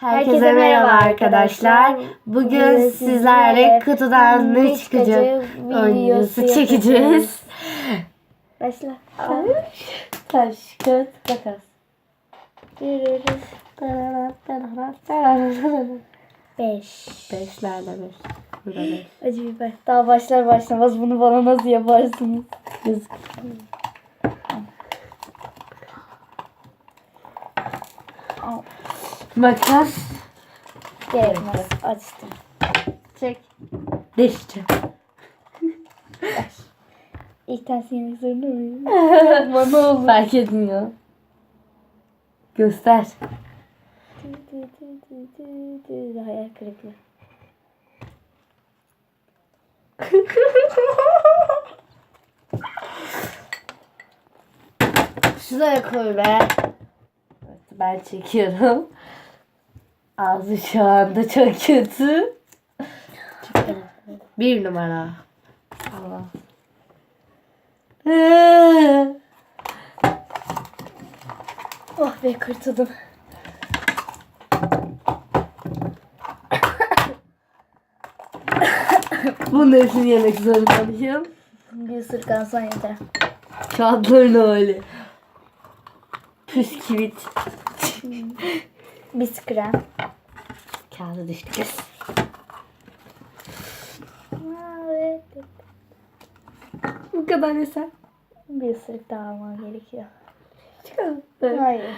Herkese merhaba arkadaşlar. Bugün sizlerle kutudan ne çıkacak videosu çekeceğiz. Başla. Taş, kağıt, makas. Beş. Beş nerede beş? Burada beş. Acı biber. Daha başlar başlamaz bunu bana nasıl yaparsınız? Yazık. Makas. Gerekmez. Açtım. Çek. Deşçe. İlk tersi yemek zorunda mıyım? Bana olur. Fark etmiyor. Göster. Hayal kırıklığı. Şuraya koy be. Evet, ben çekiyorum. Ağzı şu anda çok kötü. Bir numara. Allah. Oh be kurtuldum. Bunun hepsini yemek zorundayım. Bir ısırık alsan yeter. Kağıtların hali. Püsküvit. Biskrem. Kağıdı düştü kız. Bu kadar yeter. Bir ısırık daha alman gerekiyor. Çıkalım. Hayır.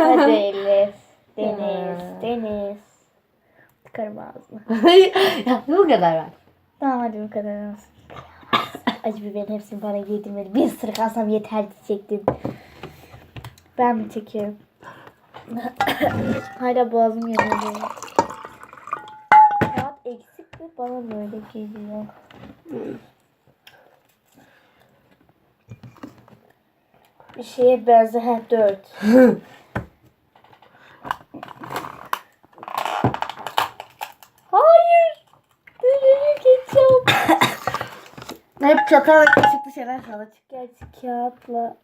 Hadi Elif. Deniz. Deniz. Çıkarım ağzını. ya, bu kadar var. Tamam hadi bu kadar olsun. Acı biberin hepsini bana yedirmedi. Bir ısırık alsam yeter diyecektin. Ben mi çekiyorum? Hala boğazım yanıyor. Kağıt eksik ve bana böyle geliyor. Bir şeye benzer. Ha dört. Hayır. Nereye geçeceğim? Hep çatal kaşıklı şeyler sana. Gerçi kağıtla.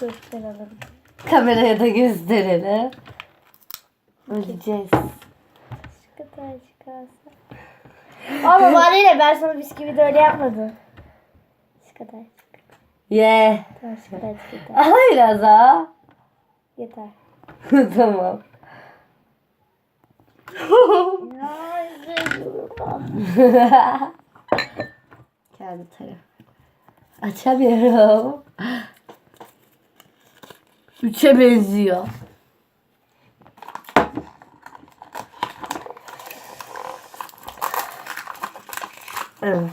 Dur ben alırım. Kameraya da gösterelim. Öleceğiz. Şu kadar çıkarsa. Ama bari ne ben sana bisküvi de öyle yapmadım. Şu kadar. Ye. Tamam. Ama biraz daha. Yeter. tamam. Kendi taraf. Açamıyorum. Üçe benziyor. Evet.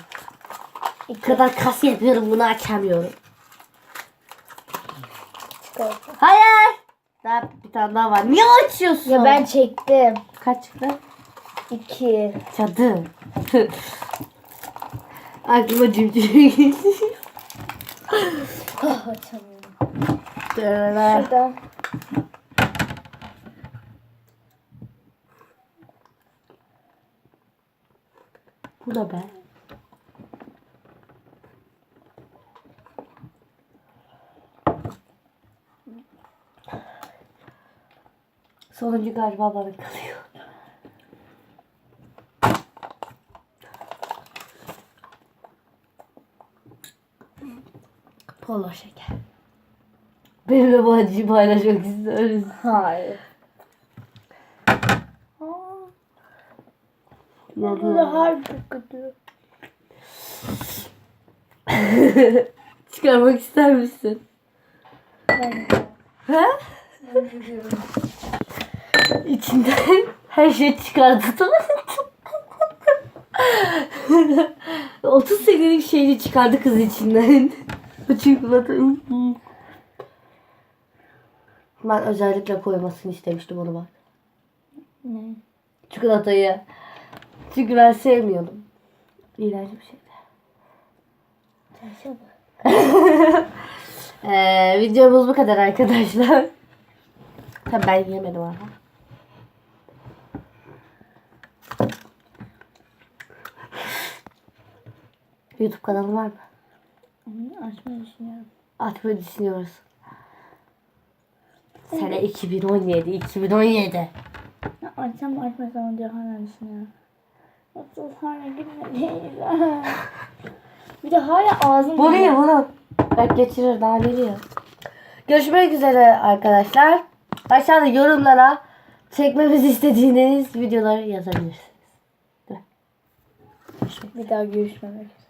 Ne kadar kas yapıyorum bunu açamıyorum. Hayır. Daha bir tane daha var. Niye açıyorsun? Ya ben çektim. Kaç çıktı? İki. Cadı. Aklıma cimcime geldi. Oh, açamıyorum. Şuradan. Bu da be. Sonuncu galiba bana kalıyor. Polo şeker. Benimle bu acıyı paylaşmak istiyoruz. Hayır. Yanıyor. da harbi kötü. Çıkarmak ister misin? Ben Ha? İçinden her şey çıkardı. 30 senelik şeyi çıkardı kız içinden. Bu çikolata. Ben özellikle koymasını istemiştim onu bak. ne? Çikolatayı. Çünkü ben sevmiyordum. İğrenç bir şeydi. Çarşamba. Ee, videomuz bu kadar arkadaşlar. Tabii ben yemedim ama. YouTube kanalın var mı? Açmayı düşünüyorum. Açmayı düşünüyoruz. Sene 2017, 2017. Ya Açsam açmasam diye hala düşünüyorum. Nasıl hala gülmedi. Bir de hala ağzım Bu değil bunu. Bak geçirir daha geliyor. Görüşmek üzere arkadaşlar. Aşağıda yorumlara çekmemizi istediğiniz videoları yazabilirsiniz. Bir daha görüşmemek.